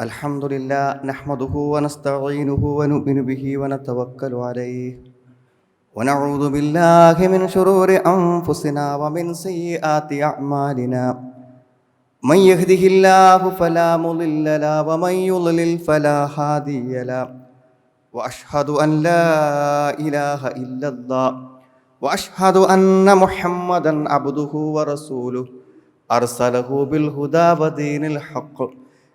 الحمد لله نحمده ونستعينه ونؤمن به ونتوكل عليه ونعوذ بالله من شرور أنفسنا ومن سيئات أعمالنا من يهده الله فلا مضل له ومن يضلل فلا هادي له وأشهد أن لا إله إلا الله وأشهد أن محمدا عبده ورسوله أرسله بالهدى ودين الحق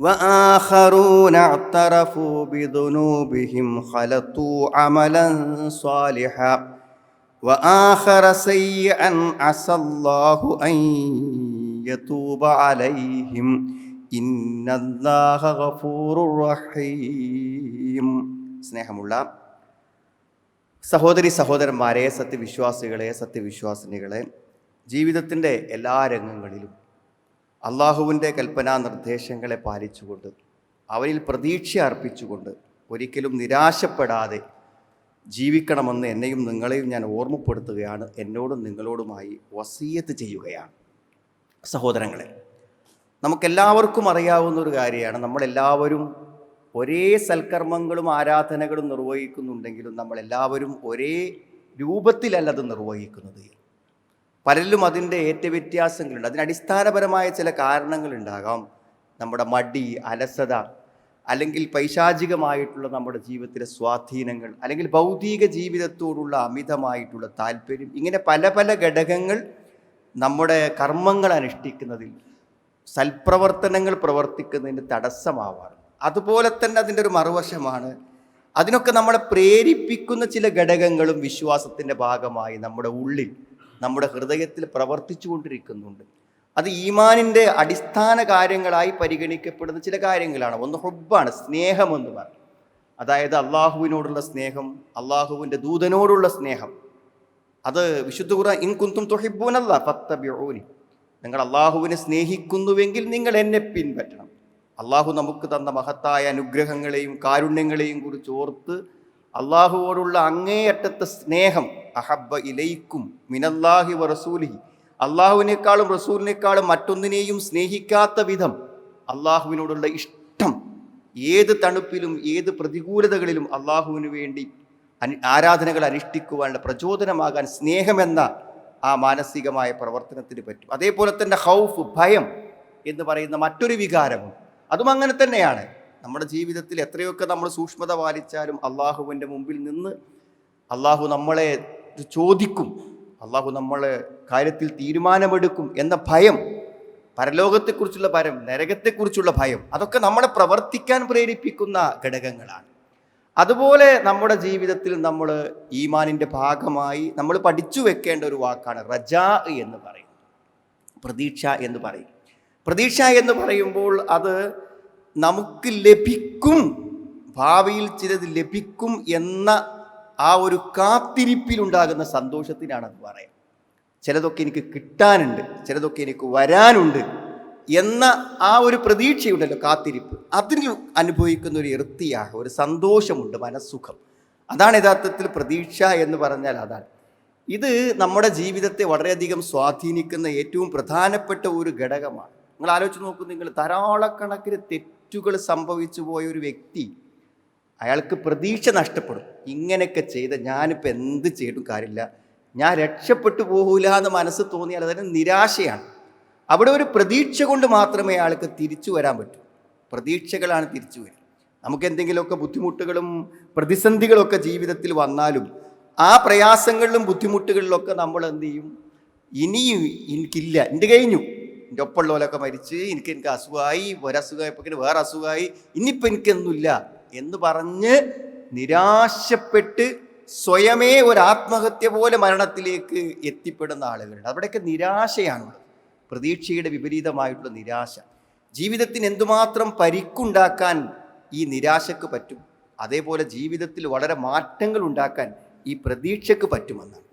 وآخرون اعترفوا بذنوبهم خلطوا عملا صالحا وآخر سيئا عسى الله أن يتوب عليهم إن الله غفور رحيم സ്നേഹമുള്ള സഹോദരി സഹോദരന്മാരെ സത്യവിശ്വാസികളെ സത്യവിശ്വാസിനികളെ ജീവിതത്തിൻ്റെ എല്ലാ രംഗങ്ങളിലും അള്ളാഹുവിന്റെ കൽപ്പനാ നിർദ്ദേശങ്ങളെ പാലിച്ചുകൊണ്ട് അവരിൽ പ്രതീക്ഷ അർപ്പിച്ചുകൊണ്ട് ഒരിക്കലും നിരാശപ്പെടാതെ ജീവിക്കണമെന്ന് എന്നെയും നിങ്ങളെയും ഞാൻ ഓർമ്മപ്പെടുത്തുകയാണ്. എന്നോടും നിങ്ങളോടുമായി വസീയത്ത് ചെയ്യുകയാണ്. സഹോദരങ്ങളെ നമുക്കെല്ലാവർക്കും അറിയാവുന്ന ഒരു കാര്യമാണ്. നമ്മളെല്ലാവരും ഒരേ സൽക്കർമ്മങ്ങളും ആരാധനകളും നിർവഹിക്കുന്നുണ്ടെങ്കിലും നമ്മളെല്ലാവരും ഒരേ രൂപത്തിലല്ല അത് നിർവഹിക്കുന്നത്. പലരിലും അതിന്റെ ഏറ്റവ്യത്യാസങ്ങളുണ്ട്. അതിന് അടിസ്ഥാനപരമായ ചില കാരണങ്ങളുണ്ടാകാം. നമ്മുടെ മടി അലസത അല്ലെങ്കിൽ പൈശാചികമായിട്ടുള്ള നമ്മുടെ ജീവിതത്തിലെ സ്വാധീനങ്ങൾ അല്ലെങ്കിൽ ഭൗതിക ജീവിതത്തോടുള്ള അമിതമായിട്ടുള്ള താല്പര്യം. ഇങ്ങനെ പല പല ഘടകങ്ങൾ നമ്മുടെ കർമ്മങ്ങൾ അനുഷ്ഠിക്കുന്നതിൽ സൽപ്രവർത്തനങ്ങൾ പ്രവർത്തിക്കുന്നതിന് തടസ്സമാവാറ്. അതുപോലെ തന്നെ അതിന്റെ ഒരു മറുവശമാണ് അതിനൊക്കെ നമ്മളെ പ്രേരിപ്പിക്കുന്ന ചില ഘടകങ്ങളും വിശ്വാസത്തിന്റെ ഭാഗമായി നമ്മുടെ ഉള്ളിൽ നമ്മുടെ ഹൃദയത്തിൽ പ്രവർത്തിച്ചു കൊണ്ടിരിക്കുന്നുണ്ട് അത് ഈമാനിന്റെ അടിസ്ഥാന കാര്യങ്ങളായി പരിഗണിക്കപ്പെടുന്ന ചില കാര്യങ്ങളാണ്. ഒന്ന് ഹുബാണ് സ്നേഹമെന്ന് പറയും അതായത് അള്ളാഹുവിനോടുള്ള സ്നേഹം അള്ളാഹുവിന്റെ ദൂതനോടുള്ള സ്നേഹം. അത് വിശുദ്ധ ഖുർആൻ ഇൻ കുന്തും തൊഹിബൂനല്ല ഫത്തബിഊനി നിങ്ങൾ അള്ളാഹുവിനെ സ്നേഹിക്കുന്നുവെങ്കിൽ നിങ്ങൾ എന്നെ പിൻപറ്റണം. അള്ളാഹു നമുക്ക് തന്ന മഹത്തായ അനുഗ്രഹങ്ങളെയും കാരുണ്യങ്ങളെയും കുറിച്ച് ഓർത്ത് അള്ളാഹുവോടുള്ള അങ്ങേയറ്റത്തെ സ്നേഹം അഹബ്ബ ഇലൈക്കും മിനല്ലാഹി വ റസൂലിഹി. അള്ളാഹുവിനേക്കാളും റസൂലിനേക്കാളും മറ്റൊന്നിനെയും സ്നേഹിക്കാത്ത വിധം അള്ളാഹുവിനോടുള്ള ഇഷ്ടം ഏത് തണുപ്പിലും ഏത് പ്രതികൂലതകളിലും അള്ളാഹുവിന് വേണ്ടി ആരാധനകൾ അനുഷ്ഠിക്കുവാനുള്ള പ്രചോദനമാകാൻ സ്നേഹമെന്ന ആ മാനസികമായ പ്രവർത്തനത്തിന് പറ്റും. അതേപോലെ തന്നെ ഹൗഫ് ഭയം എന്ന് പറയുന്ന മറ്റൊരു വികാരവും അതും അങ്ങനെ തന്നെയാണ്. നമ്മുടെ ജീവിതത്തിൽ എത്രയൊക്കെ നമ്മൾ സൂക്ഷ്മത പാലിച്ചാലും അള്ളാഹുവിന്റെ മുമ്പിൽ നിന്ന് അള്ളാഹു നമ്മളെ ചോദിക്കും. അള്ളാഹു നമ്മളെ കാര്യത്തിൽ തീരുമാനമെടുക്കും എന്ന ഭയം പരലോകത്തെക്കുറിച്ചുള്ള ഭയം നരകത്തെക്കുറിച്ചുള്ള ഭയം അതൊക്കെ നമ്മളെ പ്രവർത്തിക്കാൻ പ്രേരിപ്പിക്കുന്ന ഘടകങ്ങളാണ്. അതുപോലെ നമ്മുടെ ജീവിതത്തിൽ നമ്മൾ ഈമാനിന്റെ ഭാഗമായി നമ്മൾ പഠിച്ചു വെക്കേണ്ട ഒരു വാക്കാണ് റജാ എന്ന് പറയും. പ്രതീക്ഷ എന്ന് പറയും. പ്രതീക്ഷ എന്ന് പറയുമ്പോൾ അത് നമുക്ക് ലഭിക്കും ഭാവിയിൽ ചിലത് ലഭിക്കും എന്ന ആ ഒരു കാത്തിരിപ്പിലുണ്ടാകുന്ന സന്തോഷത്തിനാണ് അത് പറയാം ചിലതൊക്കെ എനിക്ക് കിട്ടാനുണ്ട് ചിലതൊക്കെ എനിക്ക് വരാനുണ്ട് എന്ന ആ ഒരു പ്രതീക്ഷയുണ്ടല്ലോ കാത്തിരിപ്പ്. അതിന് അനുഭവിക്കുന്ന ഒരു ഇർത്തിയാഹ ഒരു സന്തോഷമുണ്ട് മനസ്സുഖം. അതാണ് യഥാർത്ഥത്തിൽ പ്രതീക്ഷ എന്ന് പറഞ്ഞാൽ അതാണ്. ഇത് നമ്മുടെ ജീവിതത്തെ വളരെയധികം സ്വാധീനിക്കുന്ന ഏറ്റവും പ്രധാനപ്പെട്ട ഒരു ഘടകമാണ്. നിങ്ങൾ ആലോചിച്ച് നോക്കൂ നിങ്ങൾ ധാരാളക്കണക്കിന് തെറ്റുകൾ സംഭവിച്ചു പോയ ഒരു വ്യക്തി അയാൾക്ക് പ്രതീക്ഷ നഷ്ടപ്പെടും. ഇങ്ങനെയൊക്കെ ചെയ്ത ഞാനിപ്പോൾ എന്ത് ചെയ്തിട്ടും കാര്യമില്ല. ഞാൻ രക്ഷപ്പെട്ടു പോകൂല എന്ന് മനസ്സ് തോന്നിയാൽ അതിന് നിരാശയാണ്. അവിടെ ഒരു പ്രതീക്ഷ കൊണ്ട് മാത്രമേ അയാൾക്ക് തിരിച്ചു വരാൻ പറ്റൂ. പ്രതീക്ഷകളാണ് തിരിച്ചു വരിക. നമുക്ക് എന്തെങ്കിലുമൊക്കെ ബുദ്ധിമുട്ടുകളും പ്രതിസന്ധികളൊക്കെ ജീവിതത്തിൽ വന്നാലും ആ പ്രയാസങ്ങളിലും ബുദ്ധിമുട്ടുകളിലൊക്കെ നമ്മൾ എന്ത് ചെയ്യും? ഇനിയും എനിക്കില്ല. എന്റെ കഴിഞ്ഞു. എന്റെ ഒപ്പമുള്ളവരൊക്കെ മരിച്ച് എനിക്ക് എനിക്ക് അസുഖമായി ഒരസുഖമായപ്പോൾ വേറെ അസുഖമായി. ഇനിയിപ്പോൾ എനിക്കൊന്നുമില്ല. എന്ന് പറഞ്ഞ് നിരാശപ്പെട്ട് സ്വയമേ ഒരു ആത്മഹത്യ പോലെ മരണത്തിലേക്ക് എത്തിപ്പെടുന്ന ആളുകളുണ്ട്. അവിടെയൊക്കെ നിരാശയാണുള്ളത്. പ്രതീക്ഷയുടെ വിപരീതമായിട്ടുള്ള നിരാശ. ജീവിതത്തിന് എന്തുമാത്രം പരിക്കുണ്ടാക്കാൻ ഈ നിരാശക്ക് പറ്റും? അതേപോലെ ജീവിതത്തിൽ വളരെ മാറ്റങ്ങൾ ഉണ്ടാക്കാൻ ഈ പ്രതീക്ഷയ്ക്ക് പറ്റുമെന്നാണ്.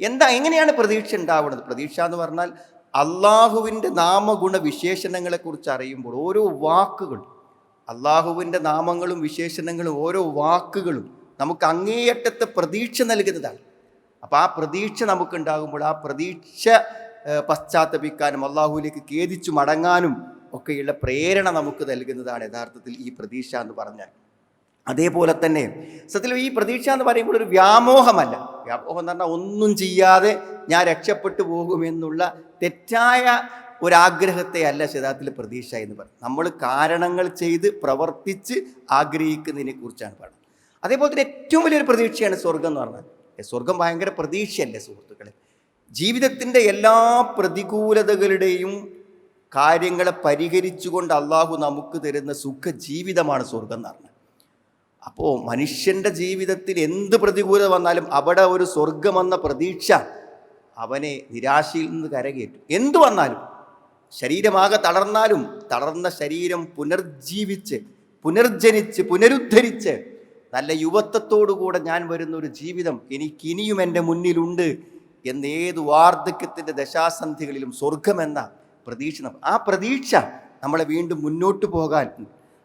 എന്താ എങ്ങനെയാണ് പ്രതീക്ഷ ഉണ്ടാവുന്നത്? പ്രതീക്ഷ എന്ന് പറഞ്ഞാൽ അള്ളാഹുവിന്റെ നാമഗുണ വിശേഷണങ്ങളെക്കുറിച്ച് അറിയുമ്പോൾ ഓരോ വാക്കുകൾ അള്ളാഹുവിന്റെ നാമങ്ങളും വിശേഷണങ്ങളും ഓരോ വാക്കുകളും നമുക്ക് അങ്ങേയറ്റത്തെ പ്രതീക്ഷ നൽകുന്നതാണ്. അപ്പോൾ ആ പ്രതീക്ഷ നമുക്കുണ്ടാകുമ്പോൾ ആ പ്രതീക്ഷ പശ്ചാത്തപിക്കാനും അള്ളാഹുവിലേക്ക് ഖേദിച്ചു മടങ്ങാനും ഒക്കെയുള്ള പ്രേരണ നമുക്ക് നൽകുന്നതാണ് യഥാർത്ഥത്തിൽ ഈ പ്രതീക്ഷ എന്ന് പറഞ്ഞാൽ. അതേപോലെ തന്നെ സത്യത്തിൽ ഈ പ്രതീക്ഷ എന്ന് പറയുമ്പോൾ ഒരു വ്യാമോഹമല്ല. വ്യാമോഹം എന്ന് പറഞ്ഞാൽ ഒന്നും ചെയ്യാതെ ഞാൻ രക്ഷപ്പെട്ടു പോകുമെന്നുള്ള തെറ്റായ ഒരാഗ്രഹത്തെ അല്ല ശതാബ്ദത്തിൽ പ്രതീക്ഷ എന്ന് പറയും നമ്മൾ കാരണങ്ങൾ ചെയ്ത് പ്രവർത്തിച്ച് ആഗ്രഹിക്കുന്നതിനെ കുറിച്ചാണ് പറയുന്നത് അതേപോലെ തന്നെ ഏറ്റവും വലിയൊരു പ്രതീക്ഷയാണ് സ്വർഗം എന്ന് പറഞ്ഞാൽ. സ്വർഗം ഭയങ്കര പ്രതീക്ഷയല്ലേ സുഹൃത്തുക്കളെ? ജീവിതത്തിന്റെ എല്ലാ പ്രതികൂലതകളുടെയും കാര്യങ്ങളെ പരിഹരിച്ചുകൊണ്ട് അള്ളാഹു നമുക്ക് തരുന്ന സുഖ ജീവിതമാണ് സ്വർഗം എന്ന് പറഞ്ഞത് അപ്പോൾ മനുഷ്യന്റെ ജീവിതത്തിൽ എന്ത് പ്രതികൂലത വന്നാലും അവിടെ ഒരു സ്വർഗമെന്ന പ്രതീക്ഷ അവനെ നിരാശയിൽ നിന്ന് കരകയറ്റും. എന്തു വന്നാലും. ശരീരമാകെ തളർന്നാലും തളർന്ന ശരീരം പുനർജീവിച്ച് പുനർജനിച്ച് പുനരുദ്ധരിച്ച് നല്ല യുവത്വത്തോടുകൂടെ ഞാൻ വരുന്ന ഒരു ജീവിതം എനിക്കിനിയും എന്റെ മുന്നിലുണ്ട് എന്ന് ഏത് വാർദ്ധക്യത്തിന്റെ ദശാസന്ധികളിലും സ്വർഗമെന്ന പ്രതീക്ഷ ആ പ്രതീക്ഷ നമ്മളെ വീണ്ടും മുന്നോട്ട് പോകാൻ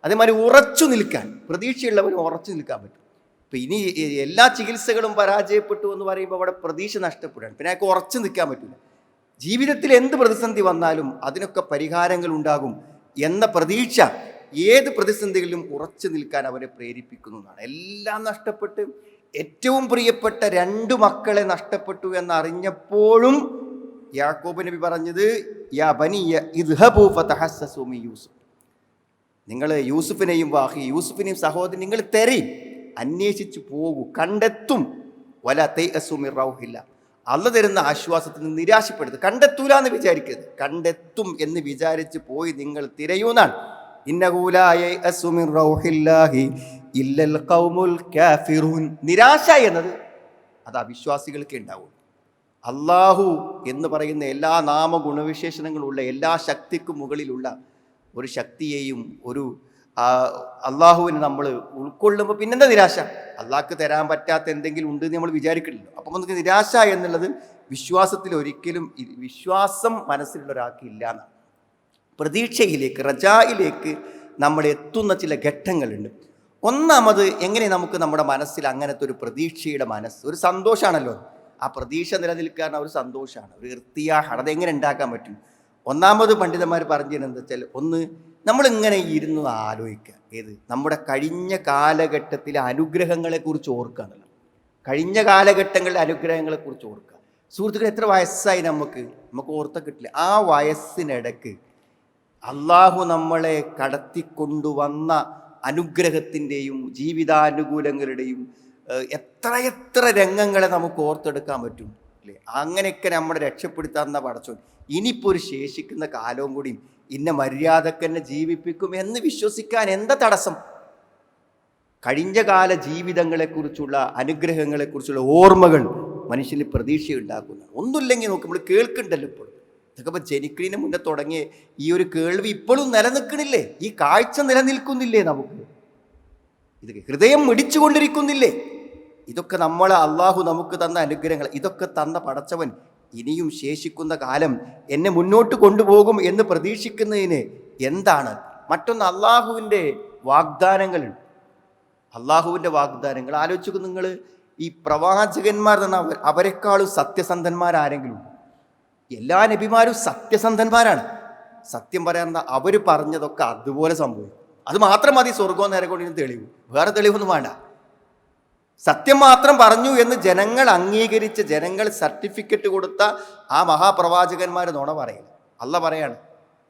അതേമാതിരി ഉറച്ചു നിൽക്കാൻ പ്രതീക്ഷയുള്ളവന് ഉറച്ചു നിൽക്കാൻ പറ്റും. ഇപ്പം ഇനി എല്ലാ ചികിത്സകളും പരാജയപ്പെട്ടു എന്ന് പറയുമ്പോൾ അവിടെ പ്രതീക്ഷ നഷ്ടപ്പെടുകയാണ്. പിന്നെ അയാൾക്ക് ഉറച്ചു നിൽക്കാൻ പറ്റില്ല. ജീവിതത്തിൽ എന്ത് പ്രതിസന്ധി വന്നാലും അതിനൊക്കെ പരിഹാരങ്ങൾ ഉണ്ടാകും എന്ന പ്രതീക്ഷ ഏത് പ്രതിസന്ധികളിലും ഉറച്ചു നിൽക്കാൻ അവരെ പ്രേരിപ്പിക്കുന്നതാണ് എല്ലാം നഷ്ടപ്പെട്ട് ഏറ്റവും പ്രിയപ്പെട്ട രണ്ട് മക്കളെ നഷ്ടപ്പെട്ടു എന്നറിഞ്ഞപ്പോഴും യാക്കോബ് നബി പറഞ്ഞത് നിങ്ങൾ യൂസുഫിനെയും വാഹി യൂസുഫിനെയും സഹോദരൻ നിങ്ങൾ തെറി അന്വേഷിച്ചു പോകൂ കണ്ടെത്തും. വല തൈ അസുമി റൗഹില്ല. അല്ല തരുന്ന ആശ്വാസത്തിൽ നിന്ന് നിരാശപ്പെടുന്നത് കണ്ടെത്തൂല എന്ന് വിചാരിക്കരുത്. കണ്ടെത്തും എന്ന് വിചാരിച്ച് പോയി നിങ്ങൾ തിരയൂന്നാണ്. നിരാശ എന്നത് അത് അവിശ്വാസികൾക്ക് ഉണ്ടാവും. അള്ളാഹു എന്ന് പറയുന്ന എല്ലാ നാമ ഗുണവിശേഷണങ്ങളുള്ള എല്ലാ ശക്തിക്കും മുകളിലുള്ള ഒരു ശക്തിയെയും ഒരു അള്ളാഹുവിനെ നമ്മൾ ഉൾക്കൊള്ളുമ്പോൾ പിന്നെന്താ നിരാശ? അള്ളാഹ്ക്ക് തരാൻ പറ്റാത്ത എന്തെങ്കിലും ഉണ്ട് എന്ന് നമ്മൾ വിചാരിക്കില്ലല്ലോ അപ്പം നമുക്ക് നിരാശ എന്നുള്ളത് വിശ്വാസത്തിൽ ഒരിക്കലും വിശ്വാസം മനസ്സിലുള്ള ഒരാൾക്ക് ഇല്ല പ്രതീക്ഷയിലേക്ക് റജായിലേക്ക് നമ്മൾ എത്തുന്ന ചില ഘട്ടങ്ങളുണ്ട്. ഒന്നാമത് എങ്ങനെ നമുക്ക് നമ്മുടെ മനസ്സിൽ അങ്ങനത്തെ ഒരു പ്രതീക്ഷയുടെ മനസ്സ് ഒരു സന്തോഷമാണല്ലോ ആ പ്രതീക്ഷ നിലനിൽക്കാൻ ഒരു സന്തോഷമാണ് ഒരു ഇർത്തിയാഹാണ് അതെങ്ങനെ ഉണ്ടാക്കാൻ പറ്റും? ഒന്നാമത് പണ്ഡിതന്മാർ പറഞ്ഞിരുന്നത് എന്താ വെച്ചാൽ ഒന്ന് നമ്മളിങ്ങനെ ഇരുന്ന് ആലോചിക്കുക. ഏത്? നമ്മുടെ കഴിഞ്ഞ കാലഘട്ടത്തിലെ അനുഗ്രഹങ്ങളെക്കുറിച്ച് ഓർക്കുക എന്നുള്ളത് കഴിഞ്ഞ കാലഘട്ടങ്ങളിലെ അനുഗ്രഹങ്ങളെക്കുറിച്ച് ഓർക്കുക. സുഹൃത്തുക്കൾ എത്ര വയസ്സായി നമുക്ക്? നമുക്ക് ഓർത്ത കിട്ടില്ല. ആ വയസ്സിനിടക്ക് അള്ളാഹു നമ്മളെ കടത്തിക്കൊണ്ടുവന്ന അനുഗ്രഹത്തിന്റെയും ജീവിതാനുകൂലങ്ങളുടെയും എത്രയെത്ര രംഗങ്ങളെ നമുക്ക് ഓർത്തെടുക്കാൻ പറ്റും? അല്ലേ അങ്ങനെയൊക്കെ നമ്മളെ രക്ഷപ്പെടുത്താവുന്ന പടച്ചോൻ. ഇനിയിപ്പോൾ ഒരു ശേഷിക്കുന്ന കാലവും കൂടിയും ഇന്ന മര്യാദയ്ക്ക് തന്നെ ജീവിപ്പിക്കും എന്ന് വിശ്വസിക്കാൻ എന്താ തടസ്സം? കഴിഞ്ഞ കാല ജീവിതങ്ങളെക്കുറിച്ചുള്ള അനുഗ്രഹങ്ങളെക്കുറിച്ചുള്ള ഓർമ്മകൾ മനുഷ്യന് പ്രതീക്ഷ ഉണ്ടാക്കുന്ന ഒന്നുമില്ലെങ്കിൽ നോക്ക് നമ്മൾ കേൾക്കണ്ടല്ലോ ഇപ്പോൾ ഇതൊക്കെ ഇപ്പോൾ ജനിക്കുന്നതിന് മുന്നേ തുടങ്ങിയ ഈ ഒരു കേൾവി ഇപ്പോഴും നിലനിൽക്കണില്ലേ ഈ കാഴ്ച നിലനിൽക്കുന്നില്ലേ നമുക്ക്? ഇത് ഹൃദയം മിടിച്ചുകൊണ്ടിരിക്കുന്നില്ലേ? ഇതൊക്കെ നമ്മൾ അള്ളാഹു നമുക്ക് തന്ന അനുഗ്രഹങ്ങൾ ഇതൊക്കെ തന്ന പടച്ചവൻ ഇനിയും ശേഷിക്കുന്ന കാലം എന്നെ മുന്നോട്ട് കൊണ്ടുപോകും എന്ന് പ്രതീക്ഷിക്കുന്നതിന് എന്താണ്? മറ്റൊന്ന് അള്ളാഹുവിന്റെ വാഗ്ദാനങ്ങൾ. അള്ളാഹുവിന്റെ വാഗ്ദാനങ്ങൾ. ആലോചിച്ചു നിങ്ങൾ ഈ പ്രവാചകന്മാർ തന്നെ അവർ അവരെക്കാളും സത്യസന്ധന്മാരാരെങ്കിലും എല്ലാ നബിമാരും സത്യസന്ധന്മാരാണ്. സത്യം പറയാൻ അവർ പറഞ്ഞതൊക്കെ അതുപോലെ സംഭവിക്കും. അത് മാത്രം മതി സ്വർഗവും നേരെ കൊണ്ടിരുന്ന് തെളിവ്. വേറെ തെളിവൊന്നും വേണ്ട. സത്യം മാത്രം പറഞ്ഞു എന്ന് ജനങ്ങൾ അംഗീകരിച്ച് ജനങ്ങൾ സർട്ടിഫിക്കറ്റ് കൊടുത്ത ആ മഹാപ്രവാചകന്മാർ നോണ പറയില്ല അല്ല പറയാണ്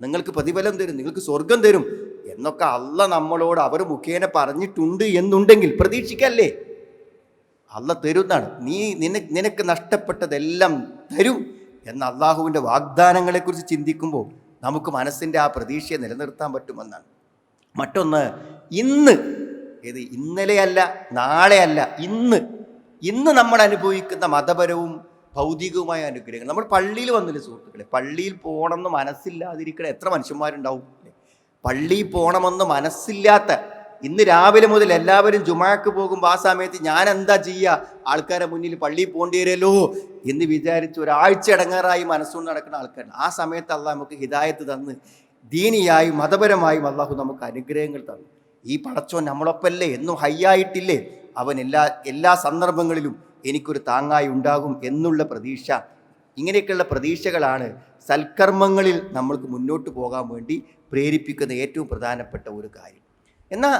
നിങ്ങൾക്ക് പ്രതിഫലം തരും നിങ്ങൾക്ക് സ്വർഗം തരും എന്നൊക്കെ അല്ല നമ്മളോട് അവർ മുഖേന പറഞ്ഞിട്ടുണ്ട് എന്നുണ്ടെങ്കിൽ പ്രതീക്ഷിക്കല്ലേ? അല്ല തരുന്നാണ് നീ നിന നിനക്ക് നഷ്ടപ്പെട്ടതെല്ലാം തരും എന്ന അള്ളാഹുവിന്റെ വാഗ്ദാനങ്ങളെക്കുറിച്ച് ചിന്തിക്കുമ്പോൾ നമുക്ക് മനസ്സിന്റെ ആ പ്രതീക്ഷയെ നിലനിർത്താൻ പറ്റുമെന്നാണ്. മറ്റൊന്ന് ഇന്ന് ഏത് ഇന്നലെയല്ല നാളെയല്ല ഇന്ന്. ഇന്ന് നമ്മൾ അനുഭവിക്കുന്ന മതപരവും ഭൗതികവുമായ അനുഗ്രഹങ്ങൾ. നമ്മൾ പള്ളിയിൽ വന്നില്ല സുഹൃത്തുക്കളെ? പള്ളിയിൽ പോകണമെന്ന് മനസ്സില്ലാതിരിക്കണ എത്ര മനുഷ്യന്മാരുണ്ടാവും? അല്ലേ? പള്ളിയിൽ പോകണമെന്ന് മനസ്സില്ലാത്ത ഇന്ന് രാവിലെ മുതൽ എല്ലാവരും ജുമാക്ക് പോകുമ്പോൾ ആ സമയത്ത് ഞാൻ എന്താ ചെയ്യുക ആൾക്കാരെ മുന്നിൽ പള്ളിയിൽ പോകേണ്ടി വരുമല്ലോ എന്ന് വിചാരിച്ച് ഒരാഴ്ച ഇടങ്ങാറായി മനസ്സുകൊണ്ട് നടക്കുന്ന ആൾക്കാർ ആ സമയത്ത് അള്ളാഹ് നമുക്ക് ഹിദായത്ത് തന്ന് ദീനിയായും മതപരമായും അള്ളാഹു നമുക്ക് അനുഗ്രഹങ്ങൾ തന്നു. ഈ പടച്ചോൻ നമ്മളൊപ്പല്ലേ? എന്നും ഹൈയായിട്ടില്ലേ അവൻ എല്ലാ എല്ലാ സന്ദർഭങ്ങളിലും എനിക്കൊരു താങ്ങായി ഉണ്ടാകും എന്നുള്ള പ്രതീക്ഷ. ഇങ്ങനെയൊക്കെയുള്ള പ്രതീക്ഷകളാണ് സൽക്കർമ്മങ്ങളിൽ നമ്മൾക്ക് മുന്നോട്ട് പോകാൻ വേണ്ടി പ്രേരിപ്പിക്കുന്ന ഏറ്റവും പ്രധാനപ്പെട്ട ഒരു കാര്യം. എന്നാൽ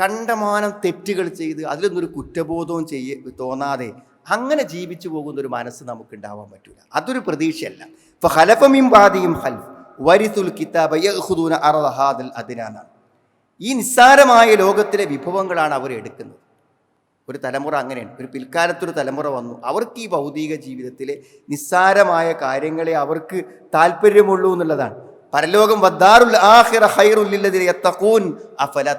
കണ്ടമാനം തെറ്റുകൾ ചെയ്ത് അതിലൊന്നൊരു കുറ്റബോധവും ചെയ്യ തോന്നാതെ അങ്ങനെ ജീവിച്ചു പോകുന്ന ഒരു മനസ്സ് നമുക്ക് ഉണ്ടാവാൻ പറ്റില്ല അതൊരു പ്രതീക്ഷയല്ല. ഇപ്പൊ ഹലഫമിം ബാദിയും ഹൽഫ് വരിസുൽ കിതാബ് യഖുദൂന അതിനാണ് ഈ നിസ്സാരമായ ലോകത്തിലെ വിഭവങ്ങളാണ് അവർ എടുക്കുന്നത്. ഒരു തലമുറ അങ്ങനെയാണ്. ഒരു പിൽക്കാലത്തൊരു തലമുറ വന്നു. അവർക്ക് ഈ ഭൗതിക ജീവിതത്തിലെ നിസ്സാരമായ കാര്യങ്ങളെ അവർക്ക് താല്പര്യമുള്ളൂ എന്നുള്ളതാണ്. പരലോകം വദ്ദാറുൽ ആഖിറ ഖൈറുല്ലില്ലദീന യത്തഖൂൻ അഫല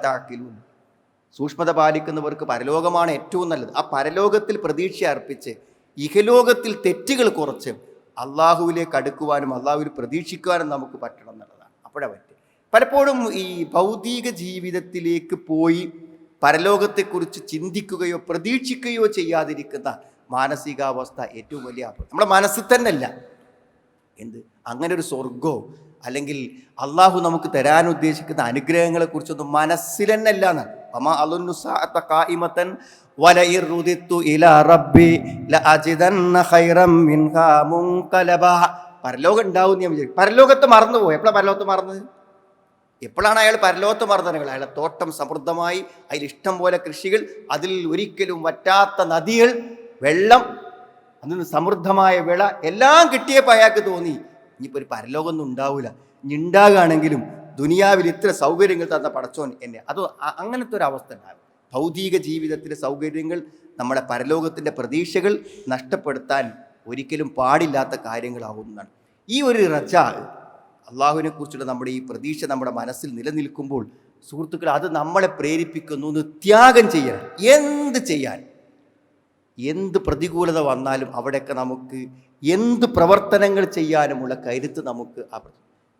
സൂക്ഷ്മത പാലിക്കുന്നവർക്ക് പരലോകമാണ് ഏറ്റവും നല്ലത്. ആ പരലോകത്തിൽ പ്രതീക്ഷ അർപ്പിച്ച് ഇഹലോകത്തിൽ തെറ്റുകൾ കുറച്ച് അള്ളാഹുവിലേക്ക് അടുക്കുവാനും അള്ളാഹുവിൽ പ്രതീക്ഷിക്കുവാനും നമുക്ക് പറ്റണം എന്നുള്ളതാണ്. അപ്പോഴേ പറ്റും പലപ്പോഴും ഈ ഭൗതിക ജീവിതത്തിലേക്ക് പോയി പരലോകത്തെക്കുറിച്ച് ചിന്തിക്കുകയോ പ്രതീക്ഷിക്കുകയോ ചെയ്യാതിരിക്കുന്ന മാനസികാവസ്ഥ ഏറ്റവും വലിയ ആപത്ത്. നമ്മുടെ മനസ്സിൽ തന്നെയല്ല. എന്ത്? അങ്ങനെ ഒരു സ്വർഗോ അല്ലെങ്കിൽ അള്ളാഹു നമുക്ക് തരാൻ ഉദ്ദേശിക്കുന്ന അനുഗ്രഹങ്ങളെ കുറിച്ചൊന്നും മനസ്സിൽ തന്നെ അല്ല എന്നാണ് വമാ അളുന്നു സാഅത്ത ഖായിമത്തൻ വലഇൻ റുദിത്തു ഇലാ റബ്ബി ലഅജിദന്ന ഖൈറം മിൻഹാ മുൻകലബ. പരലോകം ഉണ്ടാവും ഞാൻ വിചാരിക്കും പരലോകത്ത് മറന്നുപോയി. എപ്പോഴാണ് പരലോകത്ത് മറന്നത്? എപ്പോഴാണ് അയാൾ പരലോത്ത മർദ്ദനങ്ങൾ. അയാളെ തോട്ടം സമൃദ്ധമായി അതിൽ ഇഷ്ടം പോലെ കൃഷികൾ അതിൽ ഒരിക്കലും വറ്റാത്ത നദികൾ വെള്ളം അതിന് സമൃദ്ധമായ വിള എല്ലാം കിട്ടിയപ്പോൾ അയാൾക്ക് തോന്നി ഇനിയിപ്പോൾ ഒരു പരലോകമൊന്നും ഉണ്ടാവില്ല. ഇനി ഉണ്ടാകുകയാണെങ്കിലും ദുനിയാവിൽ ഇത്ര സൗകര്യങ്ങൾ തന്ന പടച്ചോൻ എന്നെ. അത് അങ്ങനത്തെ ഒരു അവസ്ഥ ഉണ്ടാകും. ഭൗതിക ജീവിതത്തിലെ സൗകര്യങ്ങൾ നമ്മുടെ പരലോകത്തിന്റെ പ്രതീക്ഷകൾ നഷ്ടപ്പെടുത്താൻ ഒരിക്കലും പാടില്ലാത്ത കാര്യങ്ങളാവുന്നതാണ്. ഈ ഒരു റജ അള്ളാഹുവിനെ കുറിച്ചുള്ള നമ്മുടെ ഈ പ്രതീക്ഷ നമ്മുടെ മനസ്സിൽ നിലനിൽക്കുമ്പോൾ സുഹൃത്തുക്കൾ അത് നമ്മളെ പ്രേരിപ്പിക്കുന്നു എന്ന് ത്യാഗം ചെയ്യാൻ. എന്ത് ചെയ്യാൻ? എന്ത് പ്രതികൂലത വന്നാലും അവിടെയൊക്കെ നമുക്ക് എന്ത് പ്രവർത്തനങ്ങൾ ചെയ്യാനുമുള്ള കരുത്ത് നമുക്ക്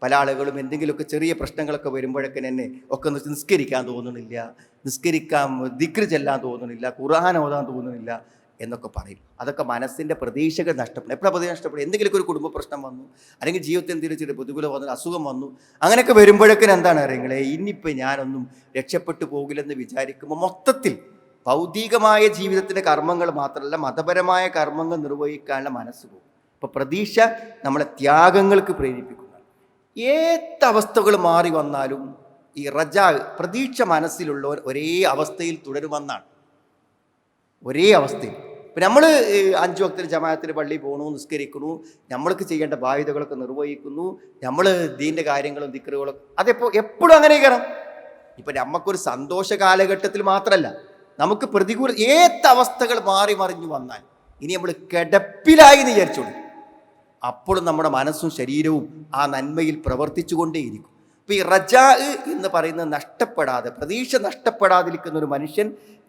പല ആളുകളും എന്തെങ്കിലുമൊക്കെ ചെറിയ പ്രശ്നങ്ങളൊക്കെ വരുമ്പോഴൊക്കെ എന്നെ ഒക്കെ നിസ്കരിക്കാൻ തോന്നുന്നില്ല. നിസ്കരിക്കാൻ ദിക്ർ ചെല്ലാൻ തോന്നുന്നില്ല. ഖുർആൻ ഓതാൻ തോന്നുന്നില്ല. എന്നൊക്കെ പറയും. അതൊക്കെ മനസ്സിന്റെ പ്രതീക്ഷകൾ നഷ്ടപ്പെടും. എപ്പോഴാണ് പ്രതീക്ഷ നഷ്ടപ്പെടും എന്തെങ്കിലുമൊക്കെ ഒരു കുടുംബ പ്രശ്നം വന്നു. അല്ലെങ്കിൽ ജീവിതത്തിൽ എന്തെങ്കിലും ചെറിയ പ്രതികൂലം വന്നു അസുഖം വന്നു. അങ്ങനെയൊക്കെ വരുമ്പോഴേക്കും എന്താണ് അറിയങ്ങളെ? ഇനിയിപ്പോൾ ഞാനൊന്നും രക്ഷപ്പെട്ടു പോകില്ലെന്ന് വിചാരിക്കുമ്പോൾ മൊത്തത്തിൽ ഭൗതികമായ ജീവിതത്തിന്റെ കർമ്മങ്ങൾ മാത്രമല്ല മതപരമായ കർമ്മങ്ങൾ നിർവഹിക്കാനുള്ള മനസ്സ് പോകും. അപ്പോൾ പ്രതീക്ഷ നമ്മളെ ത്യാഗങ്ങൾക്ക് പ്രേരിപ്പിക്കുന്നതാണ് ഏത്തവസ്ഥകൾ മാറി വന്നാലും ഈ റജ പ്രതീക്ഷ മനസ്സിലുള്ളവർ ഒരേ അവസ്ഥയിൽ തുടരുമെന്നാണ്. ഒരേ അവസ്ഥയിൽ. ഇപ്പം നമ്മൾ അഞ്ചു വക്തിൽ ജമാഅത്തിൽ പള്ളി പോകണു നിസ്കരിക്കണു നമ്മൾക്ക് ചെയ്യേണ്ട ബാധ്യതകളൊക്കെ നിർവഹിക്കുന്നു നമ്മൾ ദീന്റെ കാര്യങ്ങളും ദിക്കറുകളും അതെപ്പോൾ എപ്പോഴും അങ്ങനെ കയറാം. ഇപ്പം നമുക്കൊരു സന്തോഷ കാലഘട്ടത്തിൽ മാത്രമല്ല നമുക്ക് പ്രതികൂല ഏത് അവസ്ഥകൾ മാറി മറിഞ്ഞു വന്നാൽ ഇനി നമ്മൾ കിടപ്പിലായി എന്ന് വിചാരിച്ചോളൂ. അപ്പോഴും നമ്മുടെ മനസ്സും ശരീരവും ആ നന്മയിൽ പ്രവർത്തിച്ചു കൊണ്ടേയിരിക്കും അപ്പോൾ ഈ റജാ എന്ന് പറയുന്നത് നഷ്ടപ്പെടാതെ പ്രതീക്ഷ നഷ്ടപ്പെടാതിരിക്കുന്ന ഒരു മനുഷ്യൻ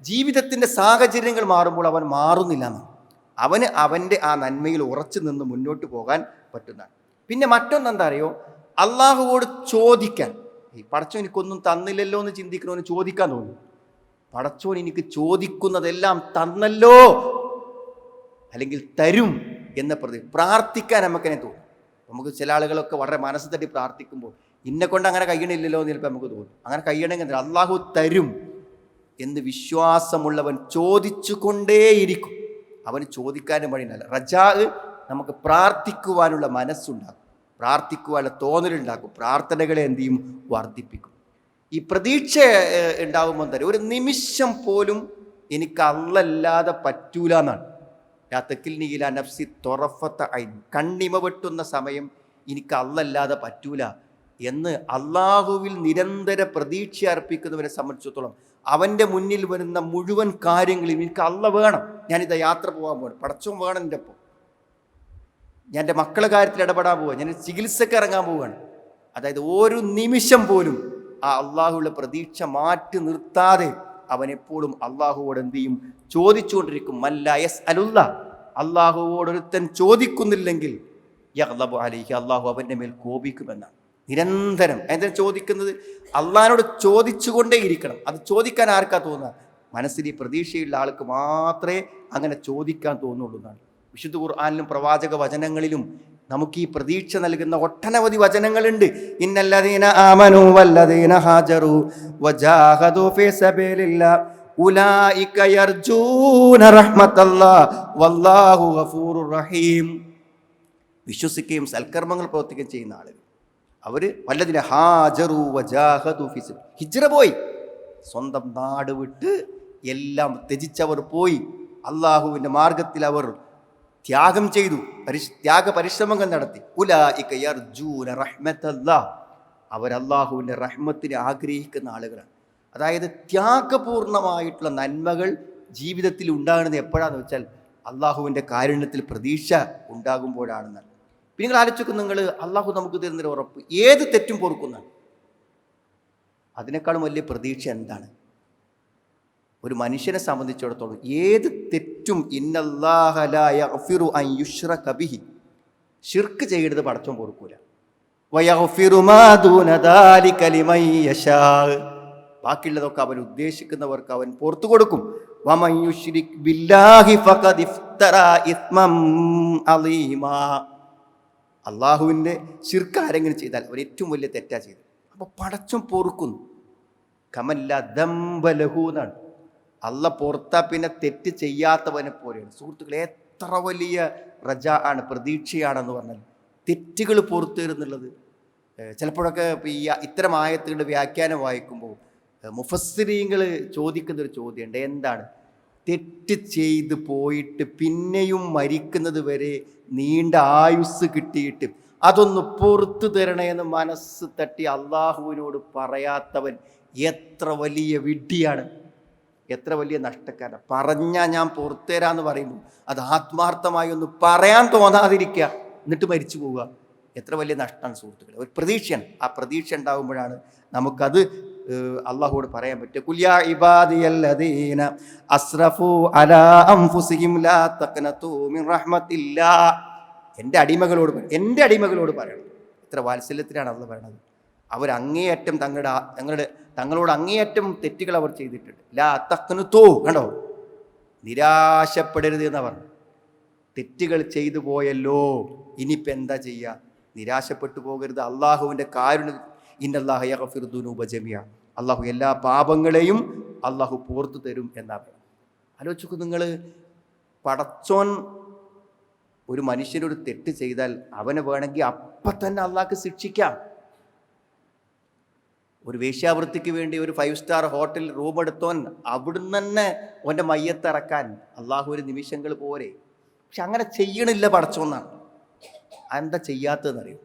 ജീവിതത്തിന്റെ സാഹചര്യങ്ങൾ മാറുമ്പോൾ അവൻ മാറുന്നില്ല അവന് അവന്റെ ആ നന്മയിൽ ഉറച്ചു നിന്ന് മുന്നോട്ട് പോകാൻ പറ്റുന്നതാണ്. പിന്നെ മറ്റൊന്ന് മറ്റൊന്നെന്താ അറിയോ? അള്ളാഹുവോട് ചോദിക്കാൻ. ഈ പടച്ചോൻ എനിക്കൊന്നും തന്നില്ലല്ലോ എന്ന് ചിന്തിക്കണമെന്ന് ചോദിക്കാൻ തോന്നും പടച്ചോൻ എനിക്ക് ചോദിക്കുന്നതെല്ലാം തന്നല്ലോ അല്ലെങ്കിൽ തരും എന്ന പ്രതി പ്രാർത്ഥിക്കാൻ നമുക്കതിനെ തോന്നും. നമുക്ക് ചില ആളുകളൊക്കെ വളരെ മനസ്സ് തട്ടി പ്രാർത്ഥിക്കുമ്പോൾ ഇന്നെ കൊണ്ട് അങ്ങനെ കഴിയണില്ലല്ലോ എന്ന് ചിലപ്പോൾ നമുക്ക് തോന്നും. അങ്ങനെ കഴിയണമെങ്കിൽ അള്ളാഹു തരും. എന്ന് വിശ്വാസമുള്ളവൻ ചോദിച്ചു കൊണ്ടേയിരിക്കും അവന് ചോദിക്കാനും വഴിയുണ്ടല്ല റജാ നമുക്ക് പ്രാർത്ഥിക്കുവാനുള്ള മനസ്സുണ്ടാകും പ്രാർത്ഥിക്കുവാനുള്ള തോന്നലുണ്ടാക്കും. പ്രാർത്ഥനകളെ എന്ത് ചെയ്യും? വർദ്ധിപ്പിക്കും. ഈ പ്രതീക്ഷ ഉണ്ടാകുമ്പോൾ തന്നെ ഒരു നിമിഷം പോലും എനിക്ക് അല്ലല്ലാതെ പറ്റൂല എന്നാണ്. രാത്രിക്കിൽ നീല നഫ്സി തുറഫത്ത ഐൻ കണ്ണിമ വെട്ടുന്ന സമയം എനിക്ക് അല്ലല്ലാതെ പറ്റൂല. എന്ന് അള്ളാഹുവിൽ നിരന്തര പ്രതീക്ഷ അർപ്പിക്കുന്നവരെ സംബന്ധിച്ചിടത്തോളം അവന്റെ മുന്നിൽ വരുന്ന മുഴുവൻ കാര്യങ്ങളും എനിക്ക് അള്ള വേണം. ഞാനിത് യാത്ര പോകാൻ പോകണം പടച്ചവും വേണം എന്റെ ഒപ്പം. ഞാൻ എന്റെ മക്കളെ കാര്യത്തിൽ ഇടപെടാൻ പോവുക ഞാൻ ചികിത്സക്ക് ഇറങ്ങാൻ പോവുകയാണ് അതായത് ഒരു നിമിഷം പോലും ആ അള്ളാഹുവിലെ പ്രതീക്ഷ മാറ്റി നിർത്താതെ അവൻ എപ്പോഴും അള്ളാഹുവോട് എന്ത് ചെയ്യും? ചോദിച്ചുകൊണ്ടിരിക്കും. മല്ല യസ് അലുല്ല അള്ളാഹുവോടൊരുത്തൻ ചോദിക്കുന്നില്ലെങ്കിൽ അള്ളാഹു അവന്റെ മേൽ കോപിക്കുമെന്നാണ്. നിരന്തരം. എന്താ ചോദിക്കുന്നത്? അള്ളഹാനോട് ചോദിച്ചുകൊണ്ടേ ഇരിക്കണം. അത് ചോദിക്കാൻ ആർക്കാ തോന്നുക? മനസ്സിൽ ഈ പ്രതീക്ഷയുള്ള ആൾക്ക് മാത്രമേ അങ്ങനെ ചോദിക്കാൻ തോന്നുള്ളൂ എന്നാണ്. വിശുദ്ധ ഖുർആാനിലും പ്രവാചക വചനങ്ങളിലും നമുക്ക് ഈ പ്രതീക്ഷ നൽകുന്ന ഒട്ടനവധി വചനങ്ങളുണ്ട്. ഇന്നല്ലദീന ആമനു വല്ലദീന ഹാജറു വജാഹദു ഫീ സബീലില്ലാ ഉലൈക യർജൂന റഹ്മത്തല്ലാ വല്ലാഹു ഗഫൂറുർ റഹീം. വിശ്വസിക്കുകയും സൽക്കർമ്മങ്ങൾ പ്രവർത്തിക്കുകയും ചെയ്യുന്ന ആളുകൾ. അവർ വല്ലതിനെ ഹാജറു വജാഹദു ഫീ ഹിജ്ര പോയി. സ്വന്തം നാട് വിട്ട് എല്ലാം ത്യജിച്ചവർ പോയി. അള്ളാഹുവിന്റെ മാർഗത്തിൽ അവർ ത്യാഗം ചെയ്തു. പരിശ് ത്യാഗ പരിശ്രമങ്ങൾ നടത്തി. ഉലായിക യർജൂന റഹ്മത്തല്ലാ അവർ അള്ളാഹുവിന്റെ റഹ്മത്തിനെ ആഗ്രഹിക്കുന്ന ആളുകളാണ്. അതായത് ത്യാഗപൂർണമായിട്ടുള്ള നന്മകൾ ജീവിതത്തിൽ ഉണ്ടാകുന്നത് എപ്പോഴാണെന്ന് വെച്ചാൽ അള്ളാഹുവിന്റെ കാരുണ്യത്തിൽ പ്രതീക്ഷ ഉണ്ടാകുമ്പോഴാണെന്നാണ്. നിങ്ങൾ ആലോചിക്കും നിങ്ങൾ അള്ളാഹു നമുക്ക് തരുന്നൊരു ഉറപ്പ്. ഏത് തെറ്റും പൊറുക്കുന്ന. അതിനേക്കാളും വലിയ പ്രതീക്ഷ എന്താണ്? ഒരു മനുഷ്യനെ സംബന്ധിച്ചിടത്തോളം ഏത് തെറ്റും ഇന്നല്ലാഹലായ കബിഹി ഷിർക്ക് ചെയ്യരുത് പടച്ചോൻ പൊറുക്കൂല. ബാക്കിയുള്ളതൊക്കെ അവൻ ഉദ്ദേശിക്കുന്നവർക്ക് അവൻ പുറത്തു കൊടുക്കും. വമൻ ബില്ലാഹി ഫഖദ് ഇഫ്തറ ഇസ്മം അലീമാ. അള്ളാഹുവിന്റെ ശിർക്ക് ആരെങ്കിലും ചെയ്താൽ അവർ ഏറ്റവും വലിയ തെറ്റാ ചെയ്തത്. അപ്പോൾ പടച്ചും പൊറുക്കുന്നു. കമല്ല ദംബലഹു എന്നാണ്. അല്ല പുറത്താ പിന്നെ തെറ്റ് ചെയ്യാത്തവനെ പോലെയാണ്. സുഹൃത്തുക്കളെ എത്ര വലിയ റജ ആണ് പ്രതീക്ഷയാണെന്ന് പറഞ്ഞാൽ തെറ്റുകൾ പുറത്തു തരുന്നുള്ളത്. ചിലപ്പോഴൊക്കെ ഈ ഇത്തരം ആയത്തുകളുടെ വ്യാഖ്യാനം വായിക്കുമ്പോൾ മുഫസ്സിരീങ്ങൾ ചോദിക്കുന്നൊരു ചോദ്യമുണ്ട്. എന്താണ്? തെറ്റ് ചെയ്ത് പോയിട്ട് പിന്നെയും മരിക്കുന്നത് വരെ നീണ്ട ആയുസ് കിട്ടിയിട്ട് അതൊന്ന് പുറത്തു തരണേന്ന് മനസ്സ് തട്ടി അള്ളാഹുവിനോട് പറയാത്തവൻ എത്ര വലിയ വിഡ്ഢിയാണ്. എത്ര വലിയ നഷ്ടക്കാരൻ. പറഞ്ഞാൽ ഞാൻ പുറത്തുതരാന്ന് പറയുന്നു. അത് ആത്മാർത്ഥമായി ഒന്ന് പറയാൻ തോന്നാതിരിക്കുക. എന്നിട്ട് മരിച്ചു പോവുക. എത്ര വലിയ നഷ്ടമാണ് സുഹൃത്തുക്കളെ. ഒരു പ്രതീക്ഷയാണ്. ആ പ്രതീക്ഷ ഉണ്ടാകുമ്പോഴാണ് നമുക്കത് അള്ളാഹുവോട് പറയാൻ കുല്യാ ഇബാദിയല്ലദീന അസ്റഫു അലാ ലാ മിൻ എന്റെ അടിമകളോട് എന്റെ അടിമകളോട് പറയണം. ഇത്ര വാത്സല്യത്തിലാണ് അള്ള പറയണത്. അവർ അങ്ങേയറ്റം തങ്ങളുടെ തങ്ങളുടെ തങ്ങളോട് അങ്ങേയറ്റം തെറ്റുകൾ അവർ ചെയ്തിട്ടുണ്ട്. ലാ തഖ്നതു കണ്ടോ? നിരാശപ്പെടരുത് എന്ന് പറഞ്ഞു തെറ്റുകൾ ചെയ്തു പോയല്ലോ. ഇനിയിപ്പോൾ എന്താ ചെയ്യുക നിരാശപ്പെട്ടു പോകരുത്. അള്ളാഹുവിന്റെ കാരുണ്യ ഇന്നല്ലാഹ ജമിയ അള്ളാഹു എല്ലാ പാപങ്ങളെയും അള്ളാഹു പോർത്തു തരും എന്നാണ്. ആലോചിക്കൂ നിങ്ങൾ പടച്ചോൻ ഒരു മനുഷ്യനൊരു തെറ്റ് ചെയ്താൽ അവനെ വേണമെങ്കിൽ അപ്പം തന്നെ അള്ളാഹ്ക്ക് ശിക്ഷിക്കാം. ഒരു വേശ്യാവൃത്തിക്ക് വേണ്ടി ഒരു ഫൈവ് സ്റ്റാർ ഹോട്ടൽ റൂം എടുത്തോൻ അവിടുന്ന് തന്നെ ഓന്റെ മയ്യത്തിറക്കാൻ അള്ളാഹു ഒരു നിമിഷങ്ങൾ പോരെ. പക്ഷെ അങ്ങനെ ചെയ്യണില്ല പടച്ചോന്നാണ് എന്താ ചെയ്യാത്തതെന്നറിയോ?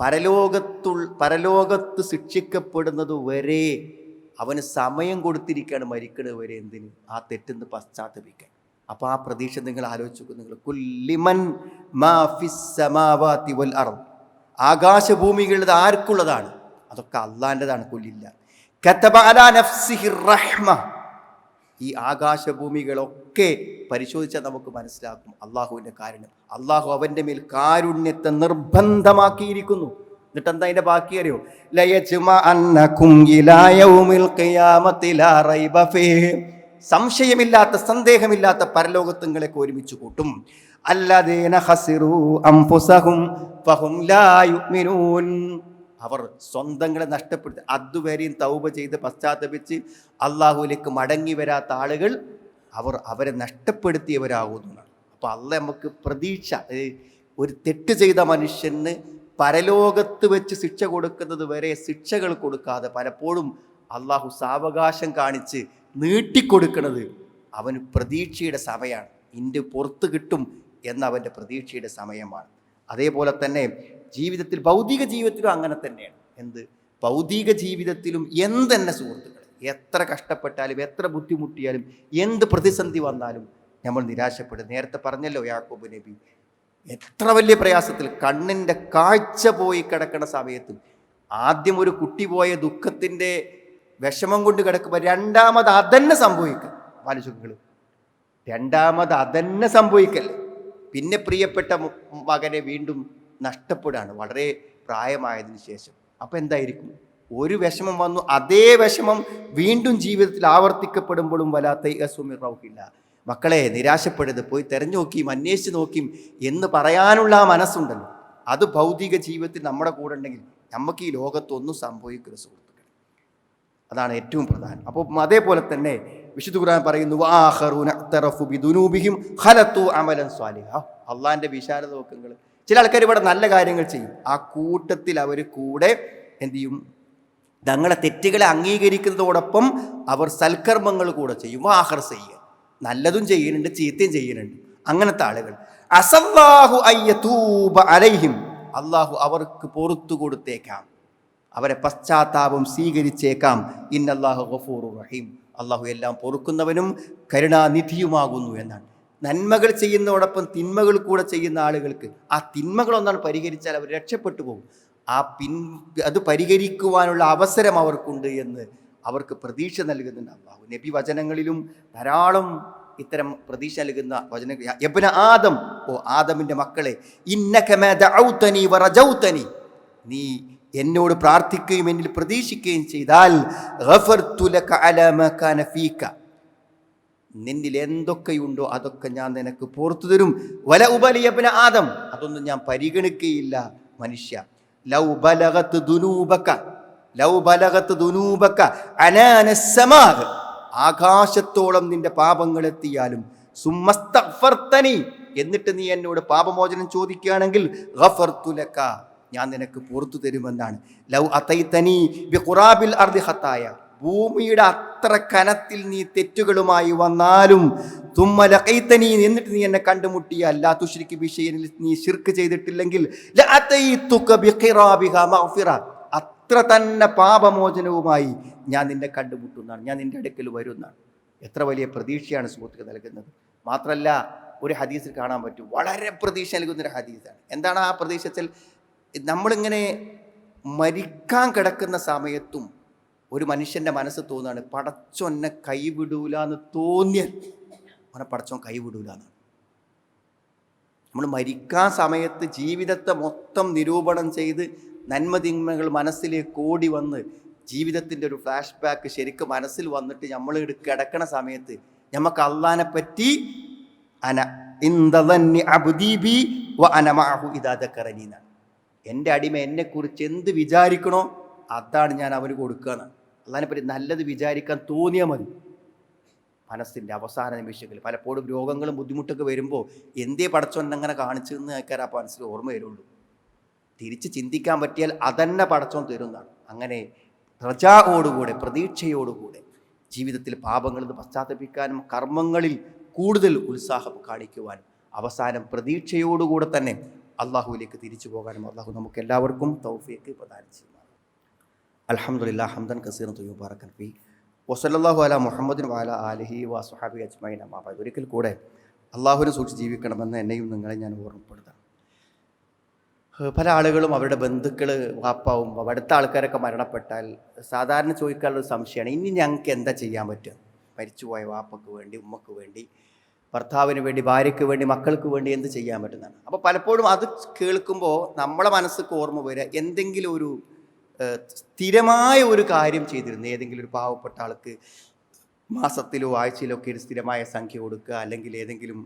പരലോകത്തുൾ പരലോകത്ത് ശിക്ഷിക്കപ്പെടുന്നത് വരെ അവന് സമയം കൊടുത്തിരിക്കുകയാണ് മരിക്കുന്നത് വരെ എന്തിന്? ആ തെറ്റെന്ന് പശ്ചാത്തപിക്കാൻ. അപ്പോൾ ആ പ്രതീക്ഷ നിങ്ങൾ ആലോചിച്ചു നിങ്ങൾ. കുല്ലിമൻ വൽ അർദ്. ആകാശഭൂമികളുടെ ആർക്കുള്ളതാണ്? അതൊക്കെ അള്ളാന്റെതാണ് കൊല്ലില്ല. കതബ അലാ റഹ്മ. ഈ ആകാശഭൂമികളൊക്കെ പരിശോധിച്ചാൽ നമുക്ക് മനസ്സിലാക്കും അള്ളാഹുവിന്റെ കാരുണ്യം. അള്ളാഹു അവന്റെ മേൽ കാരുണ്യത്തെ നിർബന്ധമാക്കിയിരിക്കുന്നു. എന്നിട്ട് എന്താ അതിന്റെ ബാക്കി അറിയോ. സംശയമില്ലാത്ത സന്ദേഹമില്ലാത്ത പരലോകത്വങ്ങളെ ഒരുമിച്ച് കൂട്ടും. അല്ലദീന അവർ സ്വന്തങ്ങളെ നഷ്ടപ്പെടുത്തി. അതുവരെയും തൗബ ചെയ്ത് പശ്ചാത്തപിച്ച് അള്ളാഹുവിലേക്ക് മടങ്ങി വരാത്ത ആളുകൾ അവർ അവരെ നഷ്ടപ്പെടുത്തിയവരാകുന്നു അപ്പോൾ അല്ല നമുക്ക് പ്രതീക്ഷ ഒരു തെറ്റ് ചെയ്ത മനുഷ്യന് പരലോകത്ത് വെച്ച് ശിക്ഷ കൊടുക്കുന്നത് വരെ ശിക്ഷകൾ കൊടുക്കാതെ പലപ്പോഴും അള്ളാഹു സാവകാശം കാണിച്ച് നീട്ടിക്കൊടുക്കുന്നത് അവന് പ്രതീക്ഷയുടെ സമയമാണ്. ഇന്റെ പുറത്ത് കിട്ടും എന്നവന്റെ പ്രതീക്ഷയുടെ സമയമാണ്. അതേപോലെ തന്നെ ജീവിതത്തിൽ ഭൗതിക ജീവിതത്തിലും അങ്ങനെ തന്നെയാണ്. എന്ത്? ഭൗതിക ജീവിതത്തിലും എന്തെന്നെ സുഹൃത്തുക്കൾ എത്ര കഷ്ടപ്പെട്ടാലും എത്ര ബുദ്ധിമുട്ടിയാലും എന്ത് പ്രതിസന്ധി വന്നാലും നമ്മൾ നിരാശപ്പെടും. നേരത്തെ പറഞ്ഞല്ലോ യാക്കോബ് നബി എത്ര വലിയ പ്രയാസത്തിൽ കണ്ണിന്റെ കാഴ്ച പോയി കിടക്കുന്ന സമയത്തും ആദ്യം ഒരു കുട്ടി പോയ ദുഃഖത്തിന്റെ വിഷമം കൊണ്ട് കിടക്കുമ്പോൾ രണ്ടാമത് അതന്നെ സംഭവിക്കും. ആലോചിക്കുക രണ്ടാമത് അതന്നെ സംഭവിക്കല്ലേ? പിന്നെ പ്രിയപ്പെട്ട മകനെ വീണ്ടും നഷ്ടപ്പെടുകയാണ്. വളരെ പ്രായമായതിനു ശേഷം. അപ്പോൾ എന്തായിരിക്കും? ഒരു വിഷമം വന്നു അതേ വിഷമം വീണ്ടും ജീവിതത്തിൽ ആവർത്തിക്കപ്പെടുമ്പോഴും വലാത്ത അസുമിറവില്ല മക്കളെ നിരാശപ്പെടരുത്. പോയി തെരഞ്ഞു നോക്കിയും അന്വേഷിച്ച് നോക്കിയും എന്ന് പറയാനുള്ള ആ മനസ്സുണ്ടല്ലോ. അത് ഭൗതിക ജീവിതത്തിൽ നമ്മുടെ കൂടെ ഉണ്ടെങ്കിൽ നമുക്ക് ഈ ലോകത്തൊന്നും സംഭവിക്കരുത് സുഹൃത്തുക്കൾ അതാണ് ഏറ്റവും പ്രധാനം. അപ്പോൾ അതേപോലെ തന്നെ വിശുദ്ധ ഖുർആൻ പറയുന്നു അള്ളാന്റെ വിശാലതോക്കങ്ങൾ ചില ആൾക്കാർ ഇവിടെ നല്ല കാര്യങ്ങൾ ചെയ്യും. ആ കൂട്ടത്തിൽ അവർ കൂടെ എന്ത് ചെയ്യും? തങ്ങളെ തെറ്റുകളെ അംഗീകരിക്കുന്നതോടൊപ്പം അവർ സൽക്കർമ്മങ്ങൾ കൂടെ ചെയ്യും. വാഹർ ചെയ്യുക നല്ലതും ചെയ്യുന്നുണ്ട് ചീത്തയും ചെയ്യുന്നുണ്ട്. അങ്ങനത്തെ ആളുകൾ. അസല്ലാഹു അയ്യൂബ അലൈഹിം. അള്ളാഹു അവർക്ക് പുറത്തു കൊടുത്തേക്കാം. അവരെ പശ്ചാത്താപം സ്വീകരിച്ചേക്കാം. ഇന്നല്ലാഹു റഹീം. അള്ളാഹു എല്ലാം പൊറുക്കുന്നവനും കരുണാനിധിയുമാകുന്നു എന്നാണ്. നന്മകൾ ചെയ്യുന്നതോടൊപ്പം തിന്മകൾ കൂടെ ചെയ്യുന്ന ആളുകൾക്ക് ആ തിന്മകളൊന്നാണ് പരിഹരിച്ചാൽ അവർ രക്ഷപ്പെട്ടു പോകും. ആ പിൻ അത് പരിഹരിക്കുവാനുള്ള അവസരം അവർക്കുണ്ട് എന്ന് അവർക്ക് പ്രതീക്ഷ നൽകുന്നുണ്ട് അള്ളാഹു. നബി വചനങ്ങളിലും ധാരാളം ഇത്തരം പ്രതീക്ഷ നൽകുന്ന വചന യബ്ന ആദം ഓ ആദമിന്റെ മക്കളെ ഇന്നകമ വറജൗത്തനി നീ എന്നോട് പ്രാർത്ഥിക്കുകയും എന്നിൽ പ്രതീക്ഷിക്കുകയും ചെയ്താൽ നിന്നിൽ എന്തൊക്കെയുണ്ടോ അതൊക്കെ ഞാൻ നിനക്ക് പുറത്തു തരും. വല ഉപലിയപ്പന ആദം. അതൊന്നും ഞാൻ പരിഗണിക്കുകയില്ല മനുഷ്യ. ലൗ ബലകത്ത് ദുനൂപക്ക ലൗ ബലകത്ത് ദുനൂപക്ക അനാനസ്സമാഗ് ആകാശത്തോളം നിന്റെ പാപങ്ങൾ എത്തിയാലും സുമ്മസ്തഗ്ഫർതനി എന്നിട്ട് നീ എന്നോട് പാപമോചനം ചോദിക്കുകയാണെങ്കിൽ ഞാൻ നിനക്ക് പുറത്തു തരുമെന്നാണ്. ലൗ അതൈതനി ബിഖുറാബിൽ അർദി ഖത്തായ. ഭൂമിയുടെ അത്ര കനത്തിൽ നീ തെറ്റുകളുമായി വന്നാലും തുമ്മലക്കൈത്തനി എന്നിട്ട് നീ എന്നെ കണ്ടുമുട്ടിയ അല്ലാ തുശ്രിക്ക് വിഷയനിൽ നീ ശിർക്ക് ചെയ്തിട്ടില്ലെങ്കിൽ. അത്ര തന്നെ പാപമോചനവുമായി ഞാൻ നിന്നെ കണ്ടുമുട്ടുന്നതാണ്. ഞാൻ നിന്റെ അടുക്കൽ വരുന്നതാണ്. എത്ര വലിയ പ്രതീക്ഷയാണ് സുഹൃത്തുക്കൾ നൽകുന്നത്. മാത്രമല്ല ഒരു ഹദീസിൽ കാണാൻ പറ്റും. വളരെ പ്രതീക്ഷ നൽകുന്നൊരു ഹദീസാണ്. എന്താണ് ആ പ്രതീക്ഷ വെച്ചാൽ? നമ്മളിങ്ങനെ മരിക്കാൻ കിടക്കുന്ന സമയത്തും ഒരു മനുഷ്യന്റെ മനസ്സ് തോന്നുകയാണ് പടച്ചൊന്നെ കൈവിടൂല എന്ന് തോന്നിയാൽ. അവനെ പടച്ചോൻ കൈവിടൂല എന്നാണ് നമ്മൾ മരിക്കാൻ സമയത്ത് ജീവിതത്തെ മൊത്തം നിരൂപണം ചെയ്ത് നന്മതിന്മകൾ മനസ്സിലേക്ക് ഓടി വന്ന് ജീവിതത്തിന്റെ ഒരു ഫ്ലാഷ് ബാക്ക് ശരിക്കും മനസ്സിൽ വന്നിട്ട് നമ്മൾ കിടക്കണ സമയത്ത് നമുക്ക് അള്ളാനെ പറ്റി അന വ അനമാഹു ഇതാദക്കറനി എന്നാണ്. എന്റെ അടിമ എന്നെക്കുറിച്ച് എന്ത് വിചാരിക്കണോ അതാണ് ഞാൻ അവന് കൊടുക്കുകയാണ് അള്ളാനെ പറ്റി നല്ലത് വിചാരിക്കാൻ തോന്നിയാൽ മതി. മനസ്സിന്റെ അവസാന നിമിഷങ്ങളിൽ പലപ്പോഴും രോഗങ്ങളും ബുദ്ധിമുട്ടൊക്കെ വരുമ്പോൾ എന്തേ പടച്ചോൻ അങ്ങനെ കാണിച്ചതെന്ന് ആൾക്കാർ ആ മനസ്സിൽ ഓർമ്മ വരുള്ളൂ. തിരിച്ച് ചിന്തിക്കാൻ പറ്റിയാൽ അതന്നെ പടച്ചോൻ തരുന്നതാണ്. അങ്ങനെ പ്രജാവോടുകൂടെ പ്രതീക്ഷയോടുകൂടെ ജീവിതത്തിൽ പാപങ്ങളിൽ നിന്ന് പശ്ചാത്തപിക്കാനും കർമ്മങ്ങളിൽ കൂടുതൽ ഉത്സാഹം കാണിക്കുവാനും അവസാനം പ്രതീക്ഷയോടുകൂടെ തന്നെ അള്ളാഹുവിലേക്ക് തിരിച്ചു പോകാനും അള്ളാഹു നമുക്ക് എല്ലാവർക്കും തൗഫിയൊക്കെ പ്രദാനം ചെയ്യുന്നു അൽഹംദുലില്ലാ ഹംദൻ കസീർ തുയ്യുബാറക്കൻ ഫി. വസല്ലാഹു അല മുഹമ്മദിൻ വാല ആലിഹി വാസുഹാബി അജ്മൈൻ അമ്മാബ ഒരിക്കൽ കൂടെ അള്ളാഹുവിനെ സൂക്ഷിച്ച് ജീവിക്കണമെന്ന് എന്നെയും നിങ്ങളെ ഞാൻ ഓർമ്മപ്പെടുത്താം പല ആളുകളും അവരുടെ ബന്ധുക്കൾ വാപ്പാവും അടുത്ത ആൾക്കാരൊക്കെ മരണപ്പെട്ടാൽ സാധാരണ ചോദിക്കാനുള്ള സംശയമാണ് ഇനി ഞങ്ങൾക്ക് എന്താ ചെയ്യാൻ പറ്റുക? മരിച്ചുപോയ വാപ്പക്ക് വേണ്ടി ഉമ്മക്ക് വേണ്ടി ഭർത്താവിന് വേണ്ടി ഭാര്യയ്ക്ക് വേണ്ടി മക്കൾക്ക് വേണ്ടി എന്ത് ചെയ്യാൻ പറ്റുന്നതാണ്? അപ്പോൾ പലപ്പോഴും അത് കേൾക്കുമ്പോൾ നമ്മളെ മനസ്സിൽ ഓർമ്മ വരിക എന്തെങ്കിലും ഒരു സ്ഥിരമായ ഒരു കാര്യം ചെയ്തിരുന്നു ഏതെങ്കിലും ഒരു പാവപ്പെട്ട ആൾക്ക് മാസത്തിലോ ആഴ്ചയിലോ ഒക്കെ ഒരു സ്ഥിരമായ സംഖ്യ കൊടുക്കുക അല്ലെങ്കിൽ ഏതെങ്കിലും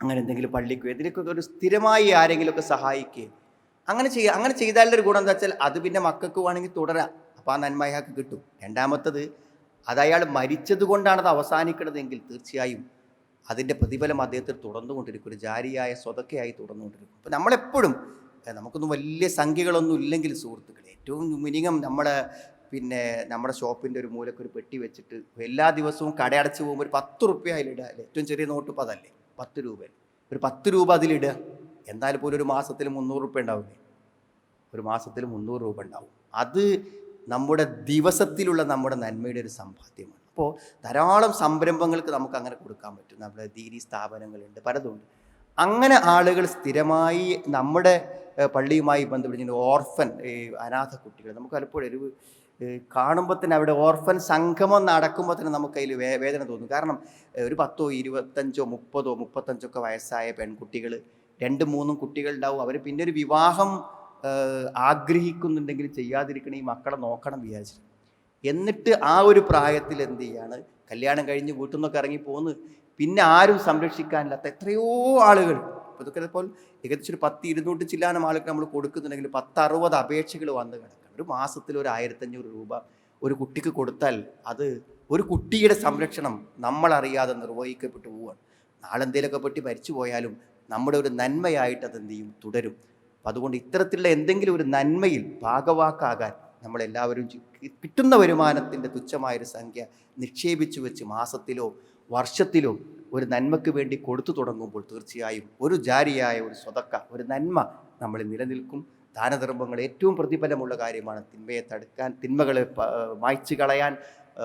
അങ്ങനെ എന്തെങ്കിലും പള്ളിക്ക് ഇതിനൊക്കെ ഒരു സ്ഥിരമായി ആരെങ്കിലുമൊക്കെ സഹായിക്കുകയും അങ്ങനെ ചെയ്യുക അങ്ങനെ ചെയ്താലുള്ള ഒരു ഗുണം എന്താ വെച്ചാൽ അത് പിന്നെ മക്കൾക്ക് വേണമെങ്കിൽ തുടരാം. അപ്പോൾ ആ നന്മ അയാൾക്ക് കിട്ടും. രണ്ടാമത്തത് അത് അയാൾ മരിച്ചത് കൊണ്ടാണ് അത് അവസാനിക്കുന്നതെങ്കിൽ തീർച്ചയായും അതിന്റെ പ്രതിഫലം അദ്ദേഹത്തിന് തുടർന്നുകൊണ്ടിരിക്കും ഒരു ജാരിയായ സ്വതക്കയായി തുടർന്നുകൊണ്ടിരിക്കും അപ്പോൾ നമ്മളെപ്പോഴും നമുക്കൊന്നും വലിയ സംഖ്യകളൊന്നും ഇല്ലെങ്കിൽ സുഹൃത്തുക്കളെ ഏറ്റവും മിനിമം നമ്മുടെ പിന്നെ നമ്മുടെ ഷോപ്പിന്റെ ഒരു മൂലക്ക് ഒരു പെട്ടി വെച്ചിട്ട് എല്ലാ ദിവസവും കടയടച്ച് പോകുമ്പോൾ ഒരു പത്ത് റുപ്യ അതിലിടുക ഏറ്റവും ചെറിയ നോട്ട് ഇപ്പോൾ അതല്ലേ? പത്ത് രൂപ ഒരു പത്ത് രൂപ അതിലിടുക എന്തായാലും പോലും ഒരു മാസത്തിൽ മുന്നൂറ് റുപ്യ ഉണ്ടാവില്ലേ? ഒരു മാസത്തിൽ മുന്നൂറ് രൂപ ഉണ്ടാവും. അത് നമ്മുടെ ദിവസത്തിലുള്ള നമ്മുടെ നന്മയുടെ ഒരു സമ്പാദ്യമാണ്. അപ്പോൾ ധാരാളം സംരംഭങ്ങൾക്ക് നമുക്ക് അങ്ങനെ കൊടുക്കാൻ പറ്റും. നമ്മുടെ ദീനി സ്ഥാപനങ്ങളുണ്ട് പലതുണ്ട്. അങ്ങനെ ആളുകൾ സ്ഥിരമായി നമ്മുടെ പള്ളിയുമായി ബന്ധപ്പെട്ട് ഓർഫൻ ഈ അനാഥ കുട്ടികൾ നമുക്ക് പലപ്പോഴും ഒരു കാണുമ്പോൾ തന്നെ അവിടെ ഓർഫൻ സംഗമം നടക്കുമ്പോൾ തന്നെ നമുക്ക് അതിൽ വേ വേദന തോന്നും. കാരണം ഒരു പത്തോ ഇരുപത്തഞ്ചോ മുപ്പതോ മുപ്പത്തഞ്ചോ ഒക്കെ വയസ്സായ പെൺകുട്ടികൾ രണ്ട് മൂന്നും കുട്ടികൾ കുട്ടികളുണ്ടാവും അവർ പിന്നെ ഒരു വിവാഹം ആഗ്രഹിക്കുന്നുണ്ടെങ്കിൽ ചെയ്യാതിരിക്കണ ഈ മക്കളെ നോക്കണം വിചാരിച്ചു എന്നിട്ട് ആ ഒരു പ്രായത്തിൽ എന്ത് ചെയ്യാണ്? കല്യാണം കഴിഞ്ഞ് വീട്ടിൽ നിന്നൊക്കെ ഇറങ്ങി പോന്ന് പിന്നെ ആരും സംരക്ഷിക്കാനില്ലാത്ത എത്രയോ ആളുകൾ. അതൊക്കെ ഇപ്പോൾ ഏകദേശം ഒരു പത്ത് ഇരുന്നൂറ്റി ചില്ലാനം ആളുകൾ നമ്മൾ കൊടുക്കുന്നുണ്ടെങ്കിൽ പത്ത് അറുപത് അപേക്ഷകൾ വന്നു കിടക്കണം ഒരു മാസത്തിൽ ഒരു ആയിരത്തഞ്ഞൂറ് രൂപ ഒരു കുട്ടിക്ക് കൊടുത്താൽ അത് ഒരു കുട്ടിയുടെ സംരക്ഷണം നമ്മളറിയാതെ നിർവഹിക്കപ്പെട്ടു പോവുകയാണ്. നാളെ എന്തെങ്കിലുമൊക്കെ പറ്റി മരിച്ചു പോയാലും നമ്മുടെ ഒരു നന്മയായിട്ട് അതെന്ത് ചെയ്യും? തുടരും. അപ്പം അതുകൊണ്ട് ഇത്തരത്തിലുള്ള എന്തെങ്കിലും ഒരു നന്മയിൽ ഭാഗവാക്കാകാൻ നമ്മളെല്ലാവരും കിട്ടുന്ന വരുമാനത്തിന്റെ തുച്ഛമായൊരു സംഖ്യ നിക്ഷേപിച്ചു വെച്ച് മാസത്തിലോ വർഷത്തിലോ ഒരു നന്മയ്ക്ക് വേണ്ടി കൊടുത്തു തുടങ്ങുമ്പോൾ തീർച്ചയായും ഒരു ജാരിയായ ഒരു സ്വതക്ക ഒരു നന്മ നമ്മൾ നിലനിൽക്കും. ദാനധർമ്മങ്ങൾ ഏറ്റവും പ്രതിഫലമുള്ള കാര്യമാണ് തിന്മയെ തടുക്കാൻ തിന്മകളെ മായ്ച്ചു കളയാൻ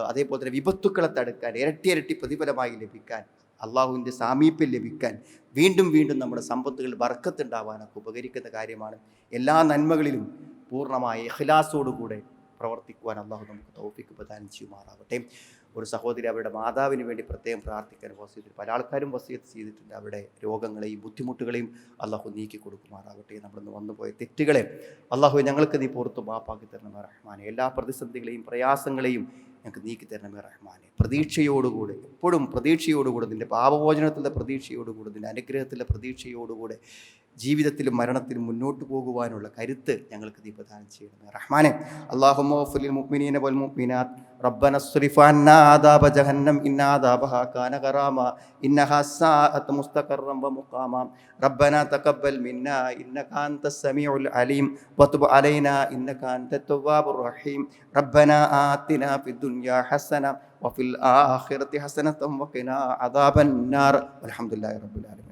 അതേപോലെ തന്നെ വിപത്തുക്കളെ തടുക്കാൻ ഇരട്ടി ഇരട്ടി പ്രതിഫലമായി ലഭിക്കാൻ അള്ളാഹുവിന്റെ സാമീപ്യം ലഭിക്കാൻ വീണ്ടും വീണ്ടും നമ്മുടെ സമ്പത്തുകൾ വർക്കത്തുണ്ടാവാനൊക്കെ ഉപകരിക്കുന്ന കാര്യമാണ്. എല്ലാ നന്മകളിലും പൂർണമായ ഇഖ്ലാസോടുകൂടെ പ്രവർത്തിക്കുവാൻ അള്ളാഹു നമുക്ക് തൗഫിക്ക് പ്രദാനം ചെയ്യുമാറാവട്ടെ. ഒരു സഹോദരി അവരുടെ മാതാവിന് വേണ്ടി പ്രത്യേകം പ്രാർത്ഥിക്കാൻ വസീത്തിൽ പല ആൾക്കാരും വസീയത്ത് ചെയ്തിട്ടുണ്ട്. അവരുടെ രോഗങ്ങളെയും ബുദ്ധിമുട്ടുകളെയും അള്ളാഹു നീക്കി കൊടുക്കുമാറാകട്ടെ നമ്മളിന്ന് വന്നുപോയ തെറ്റുകളെ അള്ളാഹു ഞങ്ങൾക്ക് നീ പുറത്ത് മാപ്പാക്കി തരണമേ റഹ്മാനെ. എല്ലാ പ്രതിസന്ധികളെയും പ്രയാസങ്ങളെയും ഞങ്ങൾക്ക് നീക്കി തരണമേ റഹ്മാനെ. പ്രതീക്ഷയോടുകൂടെ എപ്പോഴും പ്രതീക്ഷയോടുകൂടെ നിന്റെ പാപമോചനത്തിന്റെ പ്രതീക്ഷയോടുകൂടെ നിന്റെ അനുഗ്രഹത്തിന്റെ പ്രതീക്ഷയോടുകൂടെ ജീവിതത്തിലും മരണത്തിലും മുന്നോട്ട് പോകുവാനുള്ള കരുത്ത് ഞങ്ങൾക്ക് നീ പ്രദാനം ചെയ്യണമേ റഹ്മാനെ അള്ളാഹുമോഫുലിൽ മുഅ്മിനീന വൽ മുഅ്മിനാത്ത് ربنا اصرف عنا عذاب جهنم إن عذابها كان غراما إنها ساءت مستقرا ومقاما ربنا تقبل منا إنك أنت السميع العليم وتب علينا إنك أنت التواب الرحيم ربنا آتنا في الدنيا حسنة وفي الآخرة حسنة وقنا عذاب النار والحمد لله رب العالمين